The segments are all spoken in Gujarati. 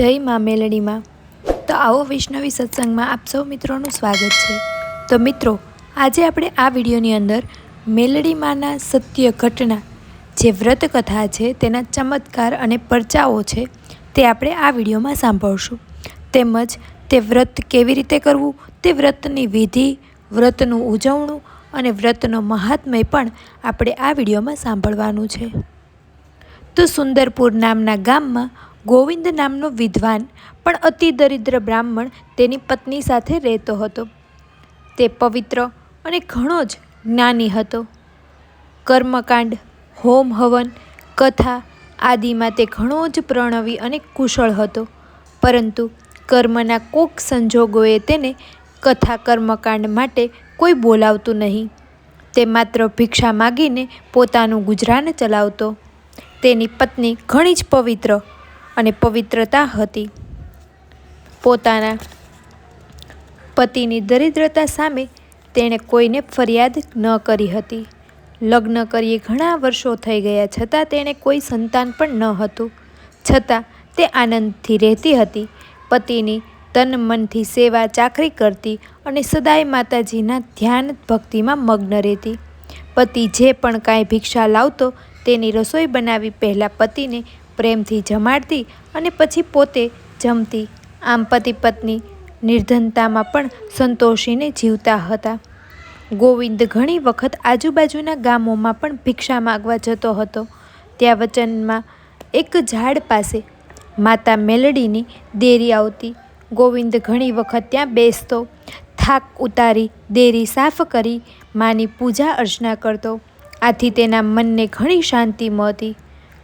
જય મા મેલડીમાં તો આવો વૈષ્ણવી સત્સંગમાં આપ સૌ મિત્રોનું સ્વાગત છે. તો મિત્રો, આજે આપણે આ વિડીયોની અંદર મેલડીમાંના સત્ય ઘટના, જે વ્રત કથા છે, તેના ચમત્કાર અને પરચાઓ છે, તે આપણે આ વિડીયોમાં સાંભળશું. તેમજ તે વ્રત કેવી રીતે કરવું, તે વ્રતની વિધિ, વ્રતનું ઉજવણું અને વ્રતનો મહાત્મય પણ આપણે આ વિડીયોમાં સાંભળવાનું છે. તો સુંદરપુર નામના ગામમાં ગોવિંદ નામનો વિદ્વાન, પણ અતિ દરિદ્ર બ્રાહ્મણ તેની પત્ની સાથે રહેતો હતો. તે પવિત્ર અને ઘણો જ જ્ઞાની હતો. કર્મકાંડ હોમ હવન કથા આદિમાં તે ઘણો જ પ્રણવી અને કુશળ હતો. પરંતુ કર્મના કોક સંજોગોએ તેને કથા કર્મકાંડ માટે કોઈ બોલાવતું નહીં. તે માત્ર ભિક્ષા માગીને પોતાનું ગુજરાન ચલાવતો. તેની પત્ની ઘણી જ પવિત્ર અને પવિત્રતા હતી. પોતાના પતિની દરિદ્રતા સામે તેણે કોઈને ફરિયાદ ન કરી હતી. લગ્ન કરીએ ઘણા વર્ષો થઈ ગયા છતાં તેણે કોઈ સંતાન પણ ન હતું. છતાં તે આનંદથી રહેતી હતી. પતિની તન મનથી સેવા ચાકરી કરતી અને સદાય માતાજીના ધ્યાન ભક્તિમાં મગ્ન રહેતી. પતિ જે પણ કાંઈ ભિક્ષા લાવતો તેની રસોઈ બનાવી પહેલાં પતિને પ્રેમથી જમાડતી અને પછી પોતે જમતી. આમ પતિ પત્ની નિર્ધનતામાં પણ સંતોષીને જીવતા હતા. ગોવિંદ ઘણી વખત આજુબાજુના ગામોમાં પણ ભિક્ષા માગવા જતો હતો. ત્યાં વચનમાં એક ઝાડ પાસે માતા મેલડીની દેરી આવતી. ગોવિંદ ઘણી વખત ત્યાં બેસતો, થાક ઉતારી દેરી સાફ કરી માની પૂજા અર્ચના કરતો. આથી તેના મનને ઘણી શાંતિ મળતી.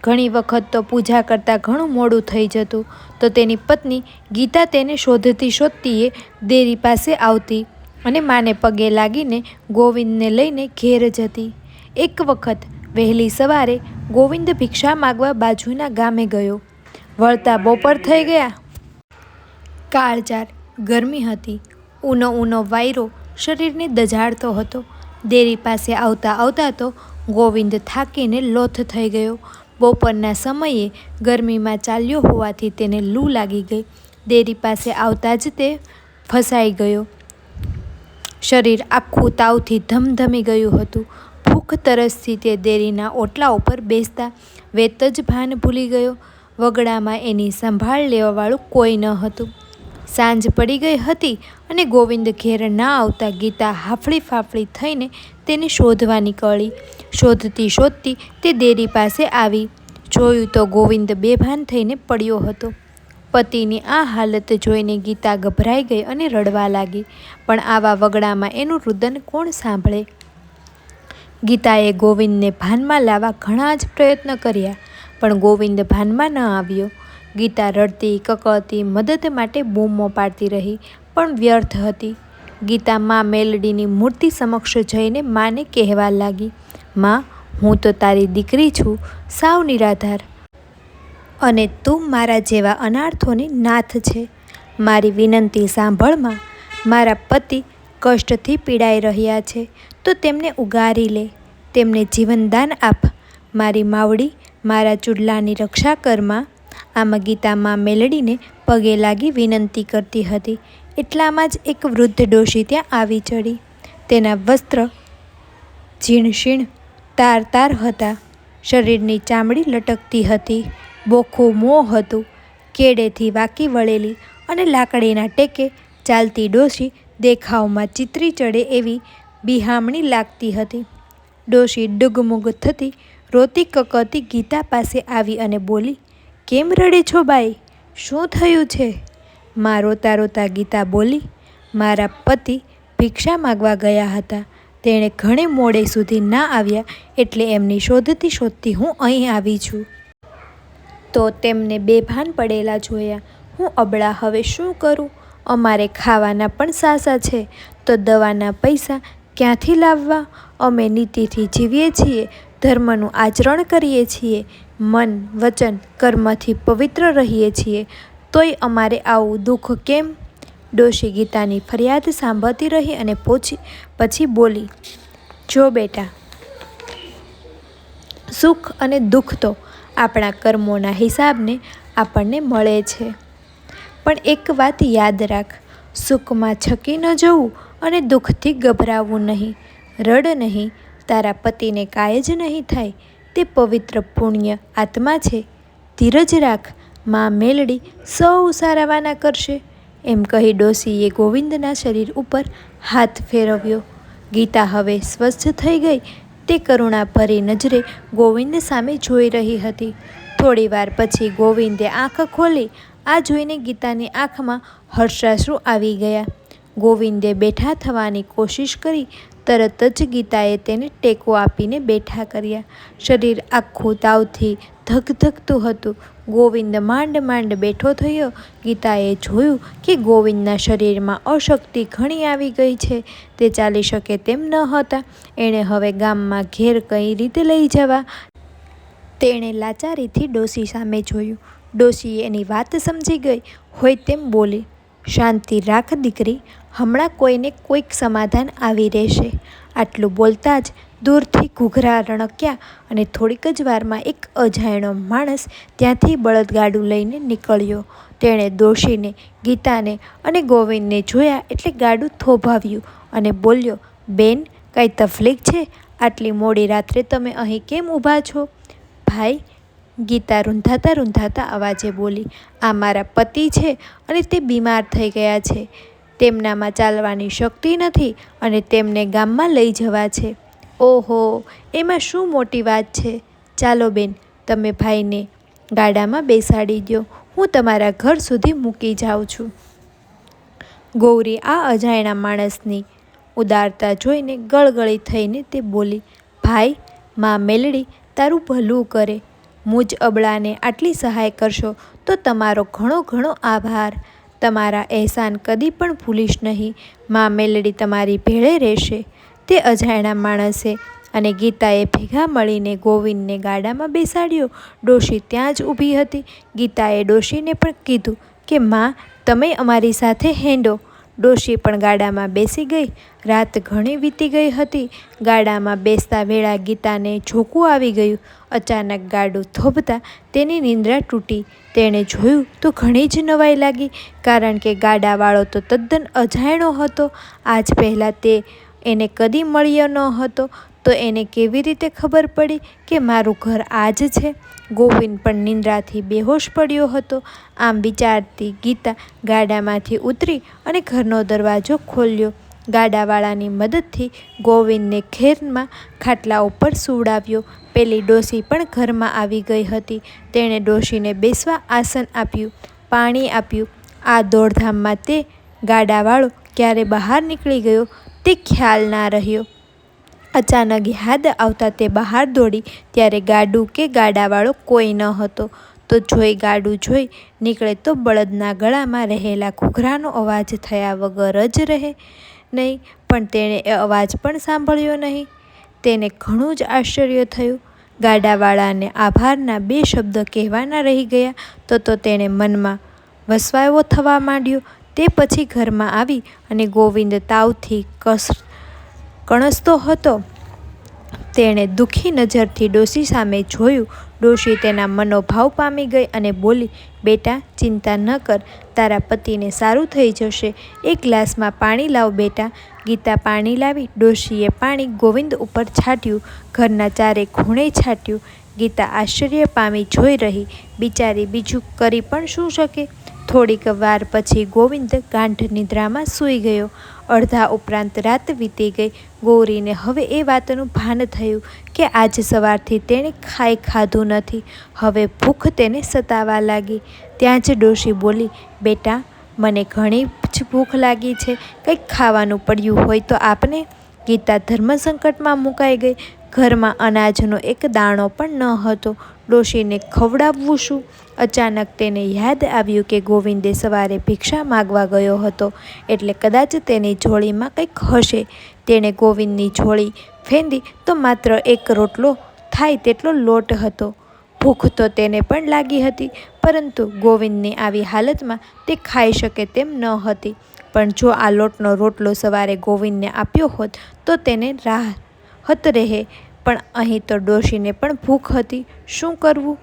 ઘણી વખત તો પૂજા કરતાં ઘણું મોડું થઈ જતું, તો તેની પત્ની ગીતા તેને શોધતી શોધતી એ દેરી પાસે આવતી અને માને પગે લાગીને ગોવિંદને લઈને ઘેર જતી. એક વખત વહેલી સવારે ગોવિંદ ભિક્ષા માગવા બાજુના ગામે ગયો. વળતા બપોર થઈ ગયા. કાળજાર ગરમી હતી. ઊનો ઊનો વાયરો શરીરને દજાડતો હતો. દેરી પાસે આવતા આવતા તો ગોવિંદ થાકીને લોથ થઈ ગયો. બપોરના સમયે ગરમીમાં ચાલ્યો હોવાથી તેને લૂ લાગી ગઈ. દેરી પાસે આવતા જ તે ફસાઈ ગયો. શરીર આખું તાવથી ધમધમી ગયું હતું. ભૂખ તરસથી તે દેરીના ઓટલા ઉપર બેસતા વેત જ ભાન ભૂલી ગયો. વગડામાં એની સંભાળ લેવાવાળું કોઈ ન હતું. સાંજ પડી ગઈ હતી અને ગોવિંદ ઘેર ના આવતા ગીતા હાફળી ફાફળી થઈને તેને શોધવા નીકળી શોધતી શોધતી તે દેરી પાસે આવી. જોયું તો ગોવિંદ બેભાન થઈને પડ્યો હતો. પતિની આ હાલત જોઈને ગીતા ગભરાઈ ગઈ અને રડવા લાગી. પણ આવા વગડામાં એનું રુદન કોણ સાંભળે? ગીતાએ ગોવિંદને ભાનમાં લાવવા ઘણા જ પ્રયત્ન કર્યા, પણ ગોવિંદ ભાનમાં ન આવ્યો. ગીતા રડતી, કકળતી, મદદ માટે બૂમો પાડતી રહી. પણ વ્યર્થ હતી. ગીતા માં મેલડીની મૂર્તિ સમક્ષ જઈને માને કહેવા લાગી, માં, હું તો તારી દીકરી છું, સાવ નિરાધાર. અને તું મારા જેવા અનાર્થોની નાથ છે. મારી વિનંતી સાંભળમાં મારા પતિ કષ્ટથી પીડાઈ રહ્યા છે, તો તેમને ઉગારી લે. તેમને જીવનદાન આપ. મારી માવડી, મારા ચૂડલાની રક્ષા કરમાં આમાં ગીતામાં મેલડીને પગે લાગી વિનંતી કરતી હતી. એટલામાં જ એક વૃદ્ધ ડોશી ત્યાં આવી ચડી. તેના વસ્ત્ર ઝીણશીણ તાર તાર હતા. શરીરની ચામડી લટકતી હતી. બોખું મોં હતું. કેડેથી વાકી વળેલી અને લાકડીના ટેકે ચાલતી ડોશી દેખાવમાં ચિત્રી ચડે એવી બિહામણી લાગતી હતી. ડોશી ડુગમુગ થતી રોતી કકતી ગીતા પાસે આવી અને બોલી, કેમ રડે છો બાઈ? શું થયું છે? માં રોતા રોતા ગીતા બોલી, મારા પતિ ભિક્ષા માગવા ગયા હતા. તેણે ઘણે મોડે સુધી ના આવ્યા, એટલે એમની શોધતી શોધતી હું અહીં આવી છું. તો તેમને બેભાન પડેલા જોયા. હું અબળા, હવે શું કરું? અમારે ખાવાના પણ સાસા છે. તો દવાના પૈસા ક્યાંથી લાવવા? અમે નીતિથી જીવીએ છીએ, ધર્મનું આચરણ કરીએ છીએ. મન, વચન, કર્મથી પવિત્ર રહીએ છીએ. તોય અમારે આવું દુઃખ કેમ? ડોશી ગીતાની ફરિયાદ સાંભળતી રહી અને પૂછી, પછી બોલી, જો બેટા, સુખ અને દુઃખ તો આપણા કર્મોના હિસાબને આપણને મળે છે. પણ એક વાત યાદ રાખ, સુખમાં છકી ન જવું અને દુઃખથી ગભરાવવું નહીં. રડ નહીં, તારા પતિને કાંઈ જ નહીં થાય. તે પવિત્ર પુણ્ય આત્મા છે. ધીરજ રાખ માં મેલડી સૌ સારાવાના કરશે. એમ કહી ડોશીએ ગોવિંદના શરીર ઉપર હાથ ફેરવ્યો. ગીતા હવે સ્વસ્થ થઈ ગઈ. તે કરુણાભરી નજરે ગોવિંદ સામે જોઈ રહી હતી. થોડી વાર પછી ગોવિંદે આંખ ખોલી. આ જોઈને ગીતાની આંખમાં હર્ષાશ્રુ આવી ગયા. ગોવિંદે બેઠા થવાની કોશિશ કરી. તરત જ ગીતાએ તેને ટેકો આપીને બેઠા કર્યા. શરીર આખું તાવથી ધગધગતું હતું. ગોવિંદ માંડ માંડ બેઠો થયો. ગીતાએ જોયું કે ગોવિંદના શરીરમાં અશક્તિ ઘણી આવી ગઈ છે. તે ચાલી શકે તેમ ન હતા. એણે હવે ગામમાં ઘેર કઈ રીતે લઈ જવા? તેણે લાચારીથી ડોસી સામે જોયું. ડોસી એની વાત સમજી ગઈ. હોય તેમ બોલી શાંતિ રાખ દીકરી, હમણાં કોઈને કોઈક સમાધાન આવી રહેશે. આટલું બોલતા જ દૂરથી ઘૂઘરા રણક્યા અને થોડીક જ વારમાં એક અજાયણો માણસ ત્યાંથી બળદગાડું લઈને નીકળ્યો. તેણે દોષીને ગીતાને અને ગોવિંદને જોયા એટલે ગાડું થોભાવ્યું અને બોલ્યો, બેન, કાંઈ તકલીફ છે? આટલી મોડી રાત્રે તમે અહીં કેમ ઊભા છો? ભાઈ ગીતા રૂંધાતા રૂંધાતા અવાજે બોલી, આ મારા પતિ છે અને તે બીમાર થઈ ગયા છે. તેમનામાં ચાલવાની શક્તિ નથી અને તેમને ગામમાં લઈ જવા છે. ઓહો, એમાં શું મોટી વાત છે? ચાલો બેન, તમે ભાઈને ગાડામાં બેસાડી દો હું તમારા ઘર સુધી મૂકી જાઉં છું. ગૌરી આ અજાણ્યા માણસની ઉદારતા જોઈને ગળગળી થઈને તે બોલી, ભાઈ, માં મેલડી તારું ભલું કરે. મુજ અબળાને આટલી સહાય કરશો તો તમારો ઘણો ઘણો આભાર. તમારા અહેસાન કદી પણ ભૂલીશ નહીં. માં મેલડી તમારી ભેળે રહેશે. તે અજાણ્યા માણસે અને ગીતાએ ભેગા મળીને ગોવિંદને ગાડામાં બેસાડ્યો. ડોશી ત્યાં જ ઊભી હતી. ગીતાએ ડોશીને પણ કીધું કે, માં, તમે અમારી સાથે હેંડો. ડોશી પણ ગાડામાં બેસી ગઈ. રાત ઘણી વીતી ગઈ હતી. ગાડામાં બેસતા વેળા ગીતાને ઝોકું આવી ગયું. અચાનક ગાડું થોભતા તેની નિંદ્રા તૂટી. તેણે જોયું તો ઘણી જ નવાઈ લાગી, કારણ કે ગાડાવાળો તો તદ્દન અજાણ્યો હતો. આજ પહેલાં તે એને કદી મળ્યો ન હતો. તો એને કેવી રીતે ખબર પડી કે મારું ઘર આ જ છે? ગોવિંદ પણ નિંદ્રાથી બેહોશ પડ્યો હતો. આમ વિચારતી ગીતા ગાડામાંથી ઉતરી અને ઘરનો દરવાજો ખોલ્યો. ગાડાવાળાની મદદથી ગોવિંદને ખેરમાં ખાટલા ઉપર સુવડાવ્યો. પેલી ડોસી પણ ઘરમાં આવી ગઈ હતી. તેણે ડોશીને બેસવા આસન આપ્યું, પાણી આપ્યું. આ દોડધામમાં તે ગાડાવાળો ક્યારે બહાર નીકળી ગયો તે ખ્યાલ ના રહ્યો. અચાનક યાદ આવતા તે બહાર દોડી, ત્યારે ગાડું કે ગાડાવાળો કોઈ ન હતો. તો જોઈ ગાડું જોઈ નીકળે તો બળદના ગળામાં રહેલા ઘૂઘરાનો અવાજ થયા વગર જ રહે નહીં, પણ તેણે એ અવાજ પણ સાંભળ્યો નહીં. તેને ઘણું જ આશ્ચર્ય થયું. ગાડાવાળાને આભારના બે શબ્દ કહેવાના રહી ગયા, તો તો તેણે મનમાં વસવાયો થવા માંડ્યો. તે પછી ઘરમાં આવી અને ગોવિંદ તાવથી કસ, કણસતો હતો. તેણે દુઃખી નજરથી ડોશી સામે જોયું. ડોશી તેના મનોભાવ પામી ગઈ અને બોલી, બેટા, ચિંતા ન કર, તારા પતિને સારું થઈ જશે. એક ગ્લાસમાં પાણી લાવ બેટા. ગીતા પાણી લાવી ડોશીએ પાણી ગોવિંદ ઉપર છાંટ્યું. ઘરના ચારે ખૂણે છાંટ્યું. ગીતા આશ્ચર્ય પામી જોઈ રહી. બિચારી બીજું કરી પણ શું શકે? થોડીક વાર પછી ગોવિંદ ગાંઠ નિદ્રામાં સૂઈ ગયો. અડધા ઉપરાંત રાત વીતી ગઈ. ગૌરીને હવે એ વાતનું ભાન થયું કે આજ સવારથી તેણે ખાઈ ખાધું નથી. હવે ભૂખ તેને સતાવા લાગી. ત્યાં જ ડોશી બોલી, બેટા, મને ઘણી જ ભૂખ લાગી છે. કંઈક ખાવાનું પડ્યું હોય તો આપને. ગીતા ધર્મસંકટમાં મુકાઈ ગઈ. ઘરમાં અનાજનો એક દાણો પણ ન હતો. ડોશીને ખવડાવવું શું? અચાનક તેને યાદ આવ્યું કે ગોવિંદે સવારે ભિક્ષા માગવા ગયો હતો, એટલે કદાચ તેની ઝોળીમાં કંઈક હશે. તેણે ગોવિંદની ઝોળી ફેંદી તો માત્ર એક રોટલો, થાય તેટલો લોટ હતો. ભૂખ તો તેને પણ લાગી હતી, પરંતુ ગોવિંદની આવી હાલતમાં તે ખાઈ શકે તેમ ન હતી. પણ જો આ લોટનો રોટલો સવારે ગોવિંદને આપ્યો હોત, તો તેને રાહત રહે, પણ અહીં તો ડોશીને પણ ભૂખ હતી. શું કરવું?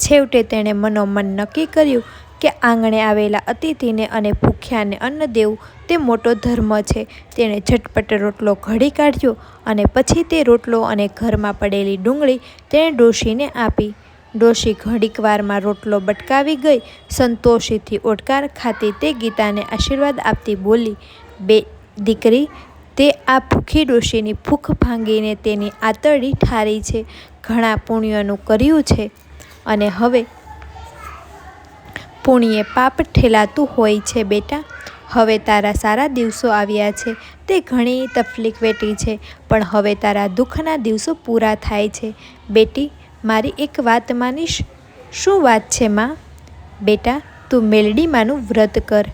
છેવટે તેણે મનોમન નક્કી કર્યું કે આંગણે આવેલા અતિથિને અને ભૂખ્યાને અન્ન દેવું તે મોટો ધર્મ છે. તેણે ઝટપટ રોટલો ઘડી કાઢ્યો અને પછી તે રોટલો અને ઘરમાં પડેલી ડુંગળી તેણે ડોશીને આપી. ડોશી ઘડીક વારમાં રોટલો બટકાવી ગઈ, સંતોષીથી ઓડકાર ખાતી તે ગીતાને આશીર્વાદ આપતી બોલી, બે દીકરી તે આ ભૂખી ડોશીની ભૂખ ભાંગીને તેની આંતરડી ઠારી છે. ઘણા પુણ્યનું કર્યું છે. અને હવે પુણ્યે પાપ ઠેલાતું હોય છે બેટા. હવે તારા સારા દિવસો આવ્યા છે. તે ઘણી તકલીફ વેઠી છે, પણ હવે તારા દુઃખના દિવસો પૂરા થાય છે. બેટી, મારી એક વાત માનીશ? શું વાત છે માં? બેટા, તું મેલડીમાંનું વ્રત કર.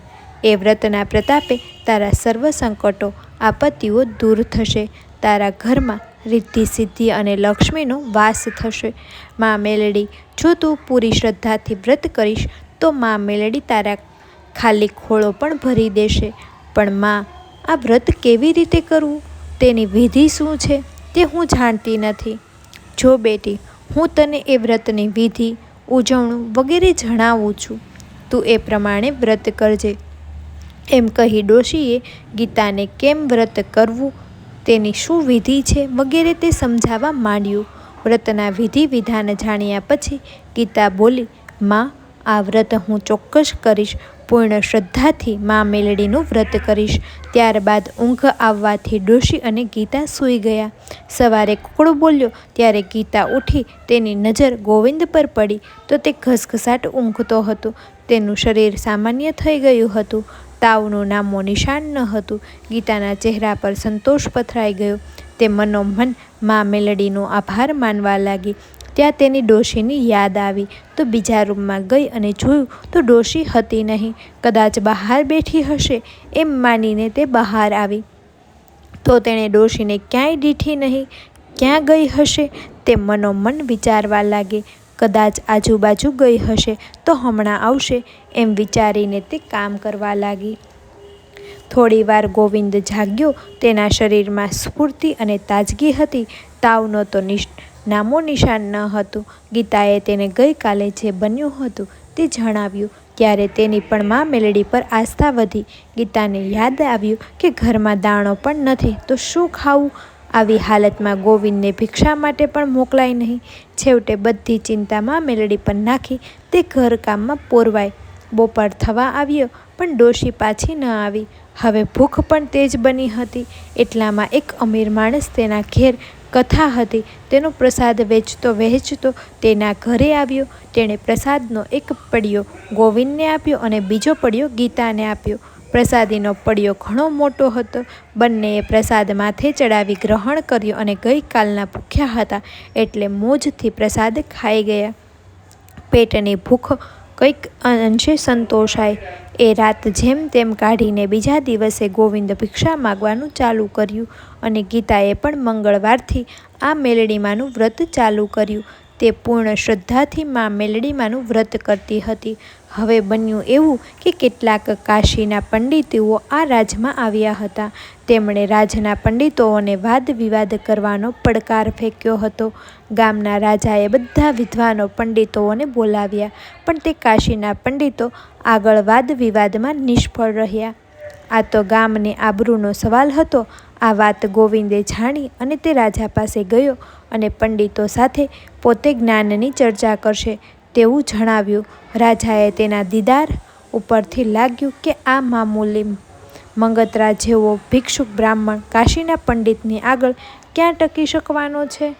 એ વ્રતના પ્રતાપે તારા સર્વ સંકટો આપત્તિઓ દૂર થશે. તારા ઘરમાં રિદ્ધિ, સિદ્ધિ અને લક્ષ્મીનો વાસ થશે. મા મેલડી, જો તું પૂરી શ્રદ્ધાથી વ્રત કરીશ, તો મા મેલડી તારા ખાલી ખોળો પણ ભરી દેશે. પણ માં, આ વ્રત કેવી રીતે કરવું? તેની વિધિ શું છે તે હું જાણતી નથી. જો બેટી, હું તને એ વ્રતની વિધિ, ઉજવણું વગેરે જણાવું છું. તું એ પ્રમાણે વ્રત કરજે. એમ કહી ડોશીએ ગીતાને કેમ વ્રત કરવું, તેની શું વિધિ છે વગેરે તે સમજાવવા માંડ્યું. વ્રતના વિધિ વિધાન જાણ્યા પછી ગીતા બોલી, માં, આ વ્રત હું ચોક્કસ કરીશ, પૂર્ણ શ્રદ્ધાથી મા મેલડીનું વ્રત કરીશ. ત્યારબાદ ઊંઘ આવવાથી ડોશી અને ગીતા સૂઈ ગયા. સવારે કુકડો બોલ્યો, ત્યારે ગીતા ઉઠી તેની નજર ગોવિંદ પર પડી. તો તે ઘસઘસાટ ઊંઘતો હતો. તેનું શરીર સામાન્ય થઈ ગયું હતું. તાવનું નામો નિશાન ન હતું. ગીતાના ચહેરા પર સંતોષ પથરાઈ ગયો. તે મનોમન મા મેલડીનો આભાર માનવા લાગી. ત્યાં તેની ડોશીની યાદ આવી. તો બીજા રૂમમાં ગઈ અને જોયું તો ડોશી હતી નહીં. કદાચ બહાર બેઠી હશે એમ માનીને તે બહાર આવી. તો તેણે ડોશીને ક્યાંય દીઠી નહીં. ક્યાં ગઈ હશે તે મનોમન વિચારવા લાગી. કદાચ આજુબાજુ ગઈ હશે તો હમણાં આવશે એમ વિચારીને તે કામ કરવા લાગી. થોડીવાર ગોવિંદ જાગ્યો. તેના શરીરમાં સ્ફૂર્તિ અને તાજગી હતી. તાવનો તો નામો નિશાન ન હતું. ગીતાએ તેને ગઈકાલે જે બન્યું હતું તે જણાવ્યું. ત્યારે તેની પણ મા મેલડી પર આસ્થા વધી. ગીતાને યાદ આવ્યું કે ઘરમાં દાણો પણ નથી તો શું ખાવું? આવી હાલતમાં ગોવિંદને ભિક્ષા માટે પણ મોકલાય નહીં. છેવટે બધી ચિંતામાં મેલડી પર નાખી તે ઘરકામમાં પોરવાય. બપોર થવા આવ્યો, પણ ડોશી પાછી ન આવી. હવે ભૂખ પણ તેજ બની હતી. એટલામાં એક અમીર માણસ તેના ઘેર કથા હતી. તેનો પ્રસાદ વેચતો વહેંચતો તેના ઘરે આવ્યો. તેણે પ્રસાદનો એક પડ્યો ગોવિંદને આપ્યો અને બીજો પડિયો ગીતાને આપ્યો. પ્રસાદીનો પડિયો ઘણો મોટો હતો. બંનેએ પ્રસાદ માથે ચડાવી ગ્રહણ કર્યો અને ગઈકાલના ભૂખ્યા હતા એટલે મોજથી પ્રસાદ ખાઈ ગયા. પેટની ભૂખ કંઈક અંશે સંતોષાય. એ રાત જેમ તેમ કાઢીને બીજા દિવસે ગોવિંદ ભિક્ષા માગવાનું ચાલુ કર્યું અને ગીતાએ પણ મંગળવારથી આ મેલડીમાંનું વ્રત ચાલુ કર્યું. તે પૂર્ણ શ્રદ્ધાથી મા મેલડીમાંનું વ્રત કરતી હતી. હવે બન્યું એવું કે કેટલાક કાશીના પંડિતો આ રાજમાં આવ્યા હતા. તેમણે રાજના પંડિતોને વાદ વિવાદ કરવાનો પડકાર ફેંક્યો હતો. ગામના રાજાએ બધા વિદ્વાનો પંડિતોને બોલાવ્યા, પણ તે કાશીના પંડિતો આગળ વાદ વિવાદમાં નિષ્ફળ રહ્યા. આ તો ગામને આબરૂનો સવાલ હતો આ વાત ગોવિંદે જાણી અને તે રાજા પાસે ગયો અને પંડિતો સાથે પોતે જ્ઞાનની ચર્ચા કરશે તેવું જણાવ્યું. રાજાએ તેના દીદાર ઉપરથી લાગ્યું કે આ મામૂલી મંગતરા જેવો ભિક્ષુક બ્રાહ્મણ કાશીના પંડિતની આગળ ક્યાં ટકી શકવાનો છે?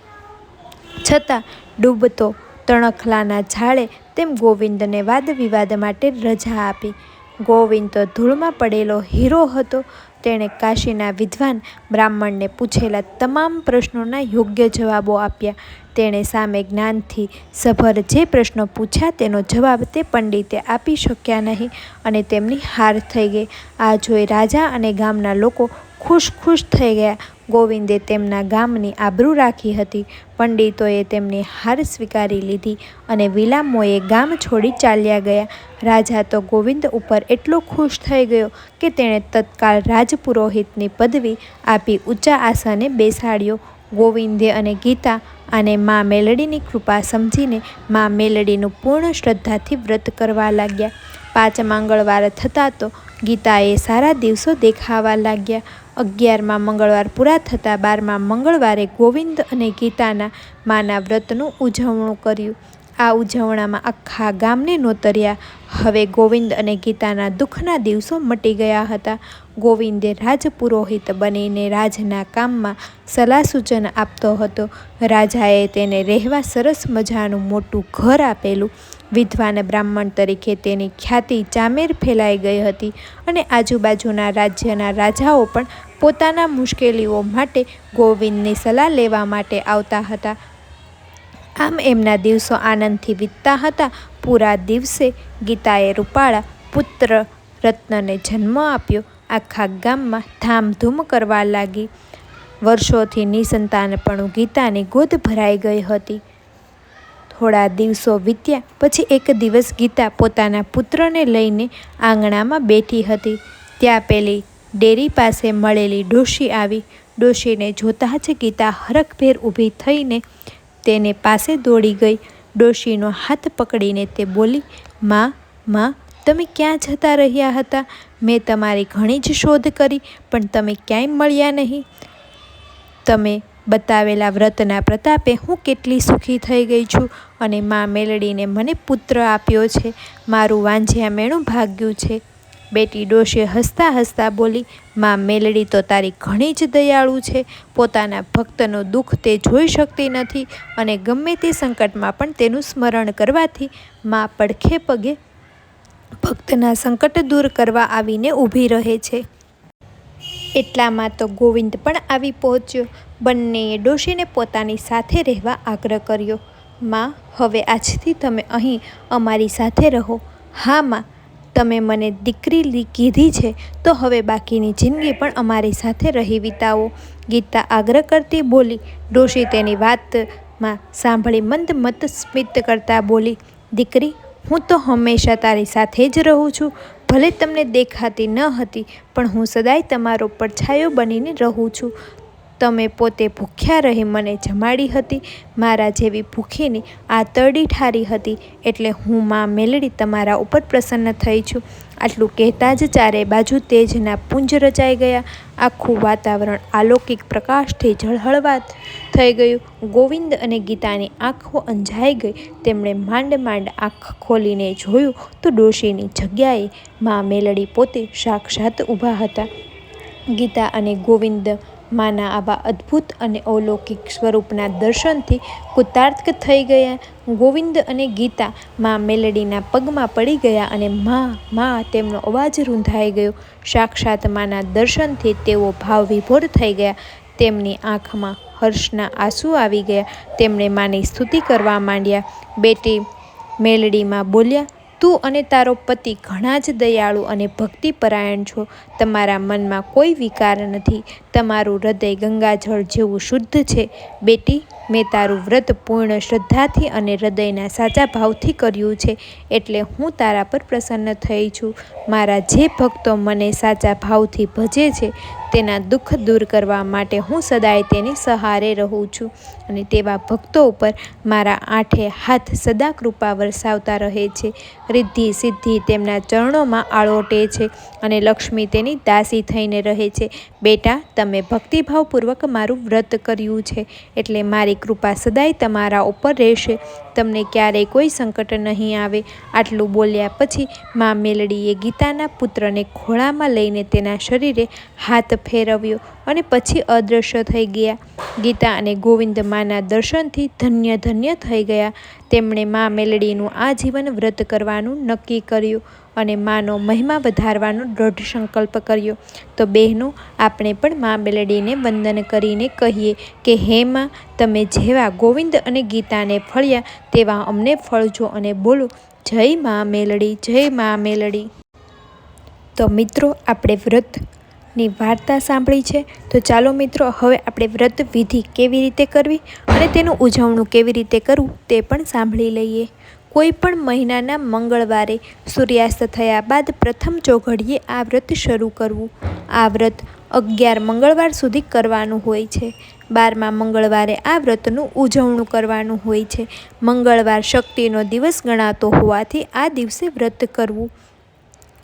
છતાં ડૂબતો તણખલાના ઝાડે તેમ ગોવિંદને વાદ વિવાદ માટે રજા આપી. ગોવિંદ તો ધૂળમાં પડેલો હીરો હતો તેણે કાશીના વિદ્વાન બ્રાહ્મણને પૂછેલા તમામ પ્રશ્નોના યોગ્ય જવાબો આપ્યા. તેણે સામે જ્ઞાનથી સભર જે પ્રશ્નો પૂછ્યા તેનો જવાબ તે પંડિતે આપી શક્યા નહીં અને તેમની હાર થઈ ગઈ. આ જોઈ રાજા અને ગામના લોકો ખુશ ખુશ થઈ ગયા. ગોવિંદે તેમના ગામની આબરૂ રાખી હતી. પંડિતોએ તેમની હાર સ્વીકારી લીધી અને વિલામોએ ગામ છોડી ચાલ્યા ગયા. રાજા તો ગોવિંદ ઉપર એટલો ખુશ થઈ ગયો કે તેણે તત્કાળ રાજપુરોહિતની પદવી આપી ઊંચા આસને બેસાડ્યો. ગોવિંદે અને ગીતા અને મા મેલડીની કૃપા સમજીને મા મેલડીનું પૂર્ણ શ્રદ્ધાથી વ્રત કરવા લાગ્યા. પાંચ મંગળવાર થતાં તો ગીતાએ સારા દિવસો દેખાવા લાગ્યા. અગિયારમાં મંગળવાર પૂરા થતાં બારમાં મંગળવારે ગોવિંદ અને ગીતાના માના વ્રતનું ઉજવણું કર્યું. આ ઉજવણામાં આખા ગામને નોતર્યા. હવે ગોવિંદ અને ગીતાના દુઃખના દિવસો મટી ગયા હતા. ગોવિંદે રાજપુરોહિત બનીને રાજના કામમાં સલાહ સૂચન આપતો હતો. રાજાએ તેને રહેવા સરસ મજાનું મોટું ઘર આપેલું. વિદ્વાન બ્રાહ્મણ તરીકે તેની ખ્યાતિ ચામેર ફેલાઈ ગઈ હતી અને આજુબાજુના રાજ્યના રાજાઓ પણ પોતાના મુશ્કેલીઓ માટે ગોવિંદની સલાહ લેવા માટે આવતા હતા. આમ એમના દિવસો આનંદથી વીતતા હતા. પૂરા દિવસે ગીતાએ રૂપાળા પુત્ર રત્નને જન્મ આપ્યો. આખા ગામમાં ધામધૂમ કરવા લાગી. વર્ષોથી નિસંતાનપણું ગીતાની ગોદ ભરાઈ ગઈ હતી. થોડા દિવસો વીત્યા પછી એક દિવસ ગીતા પોતાના પુત્રને લઈને આંગણામાં બેઠી હતી. ત્યાં પેલી ડેરી પાસે મળેલી ડોશી આવી. ડોશીને જોતા જ ગીતા હરખભેર ઊભી થઈને તેને પાસે દોડી ગઈ. ડોશીનો હાથ પકડીને તે બોલી, માં માં, તમે ક્યાં જતા રહ્યા હતા? મેં તમારી ઘણી જ શોધ કરી, પણ તમે ક્યાંય મળ્યા નહીં. તમે બતાવેલા વ્રતના પ્રતાપે હું કેટલી સુખી થઈ ગઈ છું અને મા મેલડીને મને પુત્ર આપ્યો છે. મારું વાંઝ્યા મેણું ભાગ્યું છે. બેટી ડોશે હસતા હસતા બોલી, માં મેલડી તો તારી ઘણી જ દયાળુ છે. પોતાના ભક્તનો દુઃખ તે જોઈ શકતી નથી અને ગમે તે સંકટમાં પણ તેનું સ્મરણ કરવાથી માં પડખે પગે ભક્તના સંકટ દૂર કરવા આવીને ઊભી રહે છે. એટલામાં તો ગોવિંદ પણ આવી પહોંચ્યો. બંનેએ ડોશીને પોતાની સાથે રહેવા આગ્રહ કર્યો. માં, હવે આજથી તમે અહીં અમારી સાથે રહો. હા, માં. તમે મને દીકરી કીધી છે, તો હવે બાકીની જિંદગી પણ અમારી સાથે રહી વિતાવો. ગીતા આગ્રહ કરતી બોલી. ડોશી તેની વાતમાં સાંભળી મંદ મત સ્મિત કરતા બોલી. દીકરી, હું તો હંમેશા તારી સાથે જ રહું છું. ભલે તમને દેખાતી ન હતી, પણ હું સદાય તમારો પડછાયો બનીને રહું છું. તમે પોતે ભૂખ્યા રહી મને જમાડી હતી, મારા જેવી ભૂખીની આ તરડી ઠારી હતી, એટલે હું માં મેલડી તમારા ઉપર પ્રસન્ન થઈ છું. આટલું કહેતા જ ચારે બાજુ તેજના પુંજ રચાઈ ગયા. આખું વાતાવરણ આલૌકિક પ્રકાશથી ઝળહળવાત થઈ ગયું. ગોવિંદ અને ગીતાની આંખો અંજાઈ ગઈ. તેમણે માંડ માંડ આંખ ખોલીને જોયું તો ડોશીની જગ્યાએ મા મેલડી પોતે સાક્ષાત ઊભા હતા. ગીતા અને ગોવિંદ માના આવા અદ્ભુત અને અલૌકિક સ્વરૂપના દર્શનથી કૃતાર્થ થઈ ગયા. ગોવિંદ અને ગીતા મા મેલડીના પગમાં પડી ગયા અને મા મા તેમનો અવાજ રૂંધાઈ ગયો. સાક્ષાત માના દર્શનથી તેઓ ભાવ વિભોર થઈ ગયા. તેમની આંખમાં હર્ષના આંસુ આવી ગયા. તેમણે માની સ્તુતિ કરવા માંડ્યા. બેટી મેલડીમાં બોલ્યા તું અને તારો પતિ ઘણા જ દયાળુ અને ભક્તિપરાયણ છો. તમારા મનમાં કોઈ વિકાર નથી. તમારું હૃદય ગંગાજળ જેવું શુદ્ધ છે. બેટી મેં તારું વ્રત પૂર્ણ શ્રદ્ધાથી અને હૃદયના સાચા ભાવથી કર્યું છે એટલે હું તારા પર પ્રસન્ન થઈ છું. મારા જે ભક્તો મને સાચા ભાવથી ભજે છે, તેના દુઃખ દૂર કરવા માટે હું સદાય તેની સહારે રહું છું અને તેવા ભક્તો ઉપર મારા આઠે હાથ સદા કૃપા વરસાવતા રહે છે. રિદ્ધિ સિદ્ધિ તેમના ચરણોમાં આળોટે છે અને લક્ષ્મી તેની દાસી થઈને રહે છે. બેટા, તમે ભક્તિભાવપૂર્વક મારું વ્રત કર્યું છે એટલે મારી કૃપા સદાય તમારા ઉપર રહેશે. તમને ક્યારેય કોઈ સંકટ નહીં આવે. આટલું બોલ્યા પછી મા મેલડીએ ગીતાના પુત્રને ખોળામાં લઈને તેના શરીરે હાથ ફેરવ્યો અને પછી અદૃશ્ય થઈ ગયા. ગીતા અને ગોવિંદ માના દર્શનથી ધન્ય ધન્ય થઈ ગયા. તેમણે મા મેલડીનું આજીવન વ્રત કરવાનું નક્કી કર્યું અને માનો મહિમા વધારવાનો દૃઢ સંકલ્પ કર્યો. તો બહેનો, આપણે પણ મા મેલડીને વંદન કરીને કહીએ કે, હે માં, તમે જેવા ગોવિંદ અને ગીતાને ફળ્યા તેવા અમને ફળજો અને બોલો, જય મા મેલડી, જય મા મેલડી. તો મિત્રો, આપણે વ્રતની વાર્તા સાંભળી છે. તો ચાલો મિત્રો, હવે આપણે વ્રત વિધિ કેવી રીતે કરવી અને તેનું ઉજવણું કેવી રીતે કરવું તે પણ સાંભળી લઈએ. કોઈ પણ મહિનાના મંગળવારે સૂર્યાસ્ત થયા બાદ પ્રથમ ચોઘડીએ આ વ્રત શરૂ કરવું. આ વ્રત અગિયાર મંગળવાર સુધી કરવાનું હોય છે. બારમા મંગળવારે આ વ્રતનું ઉજવણું કરવાનું હોય છે. મંગળવાર શક્તિનો દિવસ ગણાતો હોવાથી આ દિવસે વ્રત કરવું.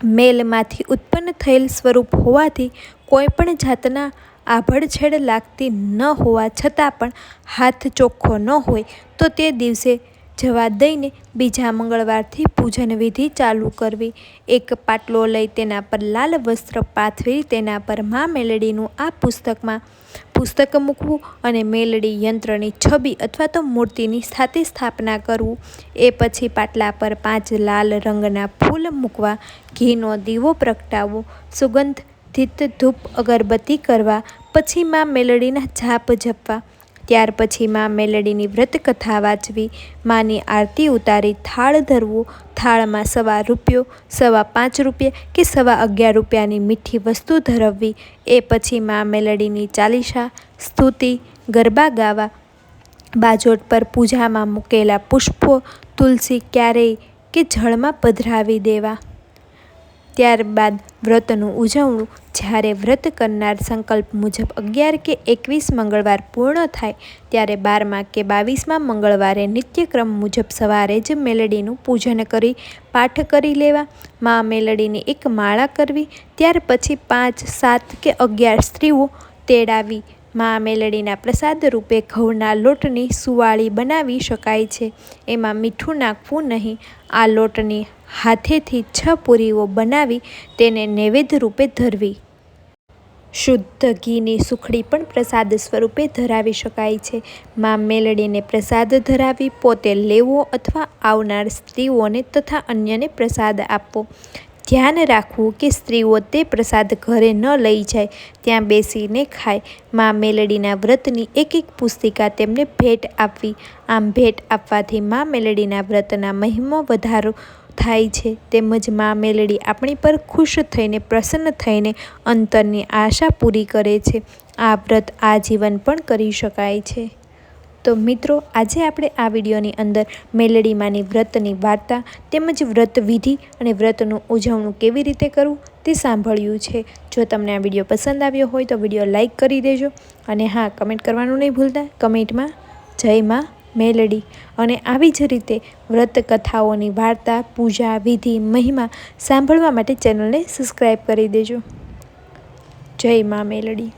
મેલમાંથી ઉત્પન્ન થયેલ સ્વરૂપ હોવાથી કોઈ પણ જાતના આભડછેડ લાગતી ન હોવા છતાં પણ હાથ ચોખ્ખો ન હોય તો તે દિવસે જવા દઈને બીજા મંગળવારથી પૂજન વિધિ ચાલુ કરવી. એક પાટલો લઈ તેના પર લાલ વસ્ત્ર પાથરી તેના પર મા મેલડીનું આ પુસ્તકમાં. પુસ્તક મૂકવું અને મેલડી યંત્રની છબી અથવા તો મૂર્તિની સાથે સ્થાપના કરવું. એ પછી પાટલા પર પાંચ લાલ રંગના ફૂલ મૂકવા, ઘીનો દીવો પ્રગટાવવો સુગંધિત ધૂપ, અગરબત્તી કરવા, પછી મા મેલડીના જાપ જપવા. ત્યાર પછી માં મેલડીની વ્રત કથા વાંચવી, માની આરતી ઉતારી થાળ ધરવું, થાળમાં સવા રૂપિયો, સવા પાંચ રૂપિયા કે સવા અગિયાર રૂપિયાની મીઠી વસ્તુ ધરવવી. એ પછી માં મેલડીની ચાલીસા, સ્તુતિ, ગરબા ગાવા, બાજોટ પર પૂજામાં મૂકેલા પુષ્પો, તુલસી ક્યારેય કે જળમાં પધરાવી દેવા. ત્યારબાદ વ્રતનું ઉજવણું જ્યારે વ્રત કરનાર સંકલ્પ મુજબ અગિયાર કે એકવીસ મંગળવાર પૂર્ણ થાય, ત્યારે બારમા કે બાવીસમાં મંગળવારે નિત્યક્રમ મુજબ સવારે જ મેલડીનું પૂજન કરી, પાઠ કરી લેવા. મા મેલડીની એક માળા કરવી, ત્યાર પછી પાંચ, સાત કે અગિયાર સ્ત્રીઓ તેડાવી. મા મેલડીના પ્રસાદ રૂપે ઘઉંના લોટની સુવાળી બનાવી શકાય છે. એમાં મીઠું નાખવું નહીં. આ લોટની હાથેથી છ પૂરીઓ બનાવી તેને નૈવેદ્ય રૂપે ધરવી. શુદ્ધ ઘીની સુખડી પણ પ્રસાદ સ્વરૂપે ધરાવી શકાય છે. માં મેલડીને પ્રસાદ ધરાવી પોતે લેવો અથવા આવનાર સ્ત્રીઓને તથા અન્યને પ્રસાદ આપવો. ધ્યાન રાખવું કે સ્ત્રીઓ તે પ્રસાદ ઘરે ન લઈ જાય, ત્યાં બેસીને ખાય. માં મેલડીના વ્રતની એક એક પુસ્તિકા તેમને ભેટ આપવી. આમ ભેટ આપવાથી માં મેલડીના વ્રતના મહિમો વધારો. થાય છે. તેમજ મા મેલડી આપણી પર ખુશ થઈને, પ્રસન્ન થઈને અંતરની આશા પૂરી કરે છે. આ વ્રત આજીવન પણ કરી શકાય છે. તો મિત્રો, આજે આપણે આ વિડીયોની અંદર મેલડી માની વ્રતની વાર્તા, તેમજ વ્રત વિધિ અને વ્રતનું ઉજવણું કેવી રીતે કરવું તે સાંભળ્યું છે. જો તમને આ વીડિયો પસંદ આવ્યો હોય તો વીડિયો લાઇક કરી દેજો. અને હા, કમેન્ટ કરવાનું નહીં ભૂલતા. કમેન્ટમાં જય માં મેલડી અને આવી જ રીતે વ્રત કથાઓની વાર્તા, પૂજા, વિધિ, મહિમા સાંભળવા માટે ચેનલને સબસ્ક્રાઈબ કરી દેજો. જય મા મેલડી.